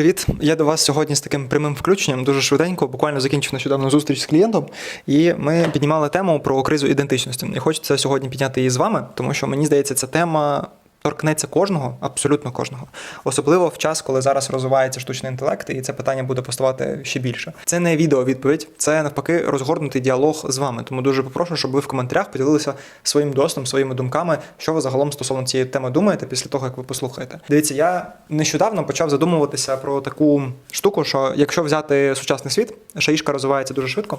Привіт! Я до вас сьогодні з таким прямим включенням, дуже швиденько, буквально закінчив нещодавно зустріч з клієнтом, і ми піднімали тему про кризу ідентичності. І хочеться сьогодні підняти її з вами, тому що мені здається, ця тема. Торкнеться кожного, абсолютно кожного, особливо в час, коли зараз розвивається штучний інтелект, і це питання буде поставати ще більше. Це не відео відповідь, це навпаки розгорнутий діалог з вами. Тому дуже попрошу, щоб ви в коментарях поділилися своїм досвідом, своїми думками, що ви загалом стосовно цієї теми думаєте після того, як ви послухаєте. Дивіться, я нещодавно почав задумуватися про таку штуку, що якщо взяти сучасний світ, шаїшка розвивається дуже швидко.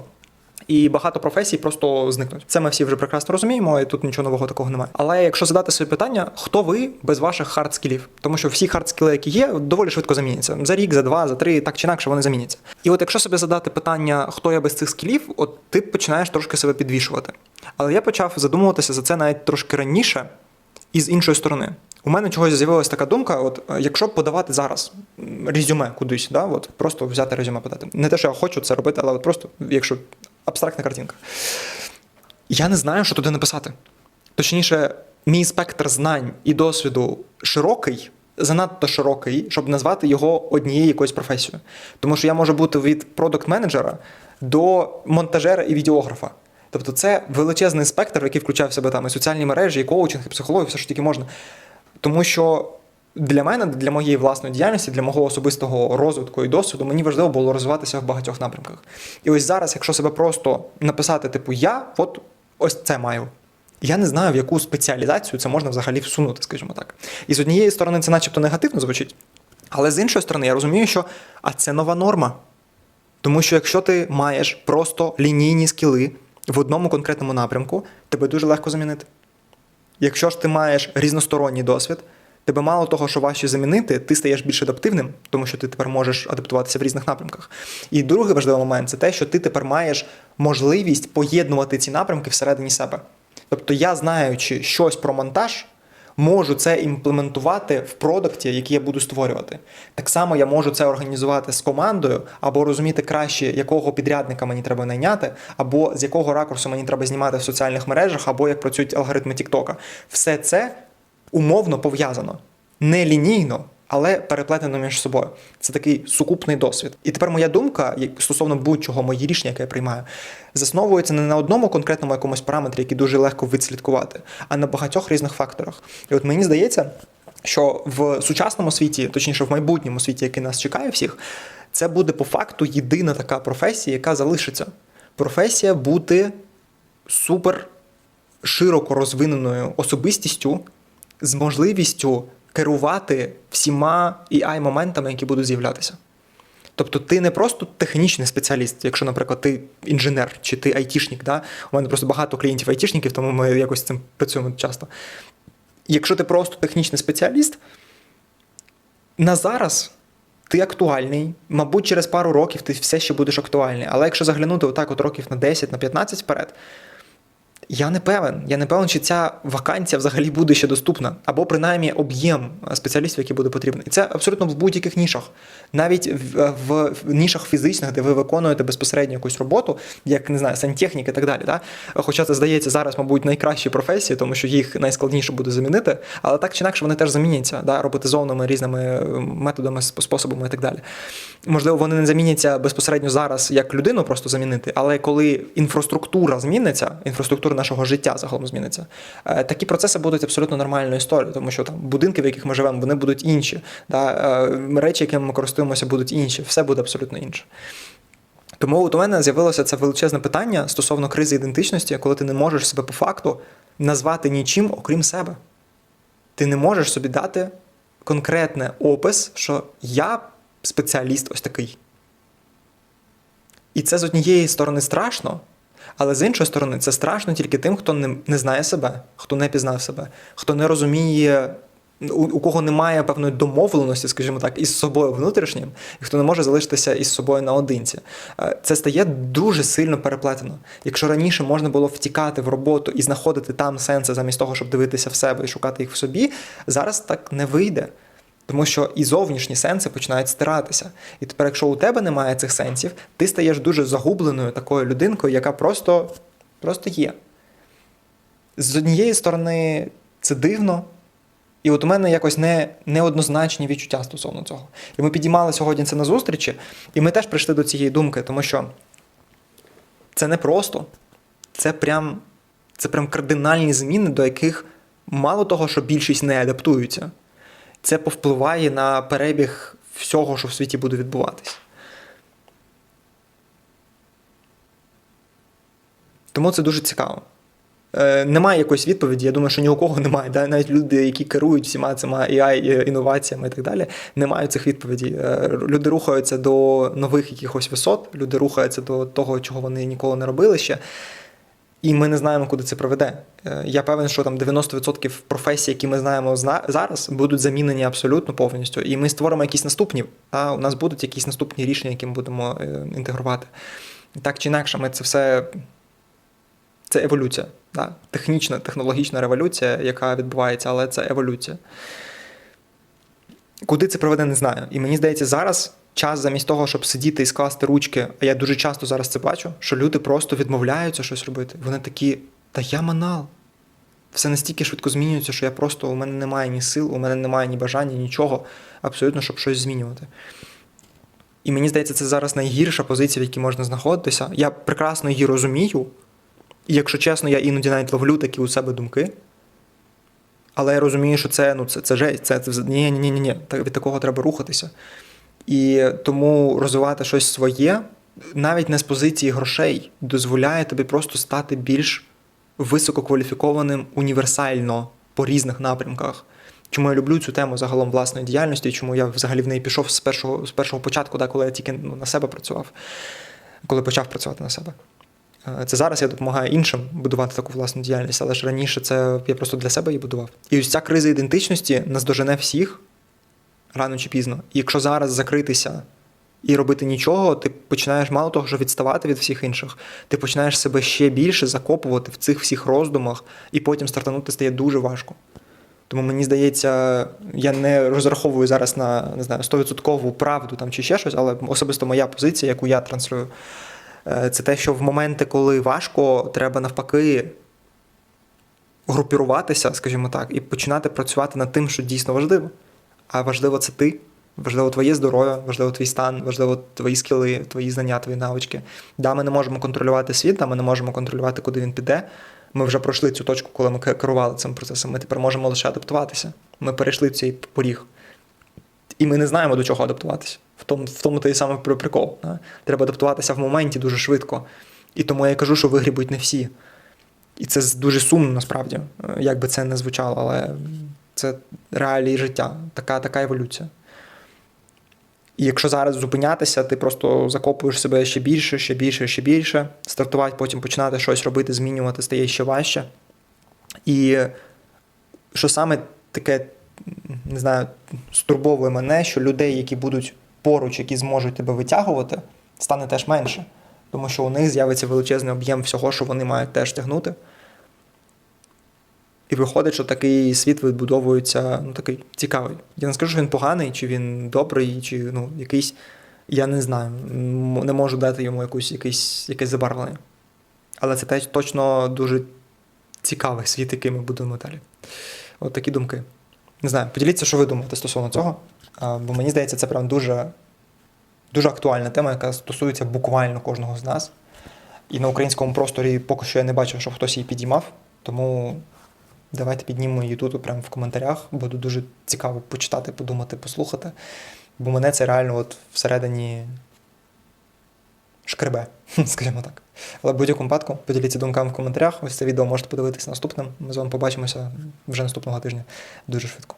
І багато професій просто зникнуть. Це ми всі вже прекрасно розуміємо, і тут нічого нового такого немає. Але якщо задати собі питання, хто ви без ваших хардскілів? Тому що всі хардскіли, які є, доволі швидко заміняться. За рік, за два, за три, так чи інакше вони заміняться. І от якщо собі задати питання, хто я без цих скілів, от ти починаєш трошки себе підвішувати. Але я почав задумуватися за це навіть трошки раніше і з іншої сторони. У мене чогось з'явилася така думка: от е, якщо подавати зараз резюме кудись, да, от просто взяти резюме подати. Не те, що я хочу це робити, але от просто якщо абстрактна картинка. Я не знаю, що туди написати. Точніше, мій спектр знань і досвіду широкий, занадто широкий, щоб назвати його однією якоюсь професією. Тому що я можу бути від продакт-менеджера до монтажера і відеографа. Тобто це величезний спектр, який включає в себе там і соціальні мережі, і коучинг, і психологію, все що тільки можна. Тому що для мене, для моєї власної діяльності, для мого особистого розвитку і досвіду, мені важливо було розвиватися в багатьох напрямках. І ось зараз, якщо себе просто написати, типу, я от ось це маю. Я не знаю, в яку спеціалізацію це можна взагалі всунути, скажімо так. І з однієї сторони, це начебто негативно звучить, але з іншої сторони, я розумію, що а це нова норма. Тому що якщо ти маєш просто лінійні скіли в одному конкретному напрямку, тебе дуже легко замінити. Якщо ж ти маєш різносторонній досвід, тебе мало того, що важче замінити, ти стаєш більш адаптивним, тому що ти тепер можеш адаптуватися в різних напрямках. І другий важливий момент це те, що ти тепер маєш можливість поєднувати ці напрямки всередині себе. Тобто, я знаючи щось про монтаж. Можу це імплементувати в продукті, який я буду створювати. Так само я можу це організувати з командою, або розуміти краще, якого підрядника мені треба найняти, або з якого ракурсу мені треба знімати в соціальних мережах, або як працюють алгоритми Тіктока. Все це умовно пов'язано. Не лінійно, але переплетено між собою. Це такий сукупний досвід. І тепер моя думка стосовно будь-чого мої рішення, яке я приймаю, засновується не на одному конкретному якомусь параметрі, який дуже легко відслідкувати, а на багатьох різних факторах. І от мені здається, що в сучасному світі, точніше в майбутньому світі, який нас чекає всіх, це буде по факту єдина така професія, яка залишиться. Професія бути супер широко розвиненою особистістю з можливістю керувати всіма ai моментами, які будуть з'являтися. Тобто ти не просто технічний спеціаліст, якщо, наприклад, ти інженер чи ти айтішник. Да? У мене просто багато клієнтів айтішників, тому ми якось з цим працюємо часто. Якщо ти просто технічний спеціаліст, на зараз ти актуальний, мабуть, через пару років ти все ще будеш актуальний. Але якщо заглянути отак от років на 10, на 15 вперед, я не певен. Я не певен, чи ця вакансія взагалі буде ще доступна, або принаймні об'єм спеціалістів, який буде потрібен. І це абсолютно в будь-яких нішах, навіть в, в, в нішах фізичних, де ви виконуєте безпосередньо якусь роботу, як не знаю, сантехнік і так далі. Да? Хоча це здається зараз, мабуть, найкращі професії, тому що їх найскладніше буде замінити, але так чи інакше вони теж заміняться, да? роботизованими різними методами, способами і так далі. Можливо, вони не заміняться безпосередньо зараз як людину просто замінити, але коли інфраструктура зміниться, інфраструктура нашого життя загалом зміниться. е, Такі процеси будуть абсолютно нормальною історією, тому що там будинки, в яких ми живемо, вони будуть інші. Да? е, Речі, якими ми користуємося, будуть інші. Все буде абсолютно інше. Тому от у мене з'явилося це величезне питання стосовно кризи ідентичності, коли ти не можеш себе по факту назвати нічим, окрім себе. Ти не можеш собі дати конкретний опис, що я спеціаліст ось такий. І це з однієї сторони страшно, але з іншої сторони, це страшно тільки тим, хто не, не знає себе, хто не пізнав себе, хто не розуміє, у, кого немає певної домовленості, скажімо так, із собою внутрішнім, і хто не може залишитися із собою наодинці. Е, Це стає дуже сильно переплетено. Якщо раніше можна було втікати в роботу і знаходити там сенси замість того, щоб дивитися в себе і шукати їх в собі, зараз так не вийде. Тому що і зовнішні сенси починають стиратися. І тепер, якщо у тебе немає цих сенсів, ти стаєш дуже загубленою такою людинкою, яка просто, просто є. З однієї сторони, це дивно, І от у мене якось не, неоднозначні відчуття стосовно цього. І ми підіймали сьогодні це на зустрічі, і ми теж прийшли до цієї думки, тому що це не просто, це прям, це прям кардинальні зміни, до яких мало того, що більшість не адаптуються, це повпливає на перебіг всього, що в світі буде відбуватись. Тому це дуже цікаво. Е, немає якоїсь відповіді. Я думаю, що ні у кого немає. Да? Навіть люди, які керують всіма цими AI інноваціями і так далі, не мають цих відповідей. Е, люди рухаються до нових якихось висот, люди рухаються до того, чого вони ніколи не робили ще. І ми не знаємо, куди це приведе. Е, Я певен, що там 90% професій, які ми знаємо зараз, будуть замінені абсолютно повністю. І ми створимо якісь наступні. А у нас будуть якісь наступні рішення, які ми будемо е, інтегрувати. Так чи інакше, ми це все. Це еволюція. Да? Технічна, технологічна революція, яка відбувається, але це еволюція. Куди це приведе, не знаю. І мені здається, зараз час замість того, щоб сидіти і скласти ручки, а я дуже часто зараз це бачу, що люди просто відмовляються щось робити. Вони такі, та я манал. Все настільки швидко змінюється, що я просто у мене немає ні сил, у мене немає ні бажання, нічого, абсолютно, щоб щось змінювати. І мені здається, це зараз найгірша позиція, в якій можна знаходитися. Я прекрасно її розумію. І якщо чесно, я іноді навіть ловлю такі у себе думки. Але я розумію, що це ну, це, це жесть, це, це ні, ні, ні, ні, ні. Від такого треба рухатися. І тому розвивати щось своє, навіть не з позиції грошей, дозволяє тобі просто стати більш висококваліфікованим універсально по різних напрямках. Чому я люблю цю тему загалом власної діяльності, чому я взагалі в неї пішов з першого, з першого початку, да, коли я тільки ну, на себе працював, коли почав працювати на себе. Е, Це зараз я допомагаю іншим будувати таку власну діяльність, але ж раніше це я просто для себе її будував. І ось ця криза ідентичності наздожене всіх рано чи пізно. І якщо зараз закритися і робити нічого, ти починаєш мало того, що відставати від всіх інших, ти починаєш себе ще більше закопувати в цих всіх роздумах, і потім стартанути стає дуже важко. Тому мені здається, я не розраховую зараз на не знаю, 100% правду там чи ще щось, але особисто моя позиція, яку я транслюю, е, це те, що в моменти, коли важко, треба навпаки групіруватися, скажімо так, і починати працювати над тим, що дійсно важливо. А важливо це ти, важливо твоє здоров'я, важливо твій стан, важливо твої скіли, твої знання, твої навички. Да, ми не можемо контролювати світ, да, ми не можемо контролювати, куди він піде. Ми вже пройшли цю точку, коли ми керували цим процесом. Ми тепер можемо лише адаптуватися. Ми перейшли цей поріг. І ми не знаємо, до чого адаптуватися. В тому, в тому той самий прикол. Да? Треба адаптуватися в моменті дуже швидко. І тому я кажу, що вигрібуть не всі. І це дуже сумно насправді, е, як би це не звучало, але це реалії життя, така, така еволюція. І якщо зараз зупинятися, ти просто закопуєш себе ще більше, ще більше, ще більше. Стартувати, потім починати щось робити, змінювати стає ще важче. І що саме таке, не знаю, стурбовує мене, що людей, які будуть поруч, які зможуть тебе витягувати, стане теж менше. Тому що у них з'явиться величезний об'єм всього, що вони мають теж тягнути. І виходить, що такий світ відбудовується, ну такий цікавий. Я не скажу, що він поганий, чи він добрий, чи ну, якийсь. Я не знаю. Не можу дати йому якусь, якийсь, якесь забарвлення. Але це теж точно дуже цікавий світ, який ми будуємо далі. От такі думки. Не знаю, поділіться, що ви думаєте стосовно цього. Бо мені здається, це прям дуже, дуже актуальна тема, яка стосується буквально кожного з нас. І на українському просторі поки що я не бачив, щоб хтось її підіймав. Тому давайте піднімемо її тут прямо в коментарях. Буде дуже цікаво почитати, подумати, послухати. Бо мене це реально от всередині шкребе, скажімо так. Але в будь-якому випадку поділіться думками в коментарях. Ось це відео можете подивитися наступним. Ми з вами побачимося вже наступного тижня дуже швидко.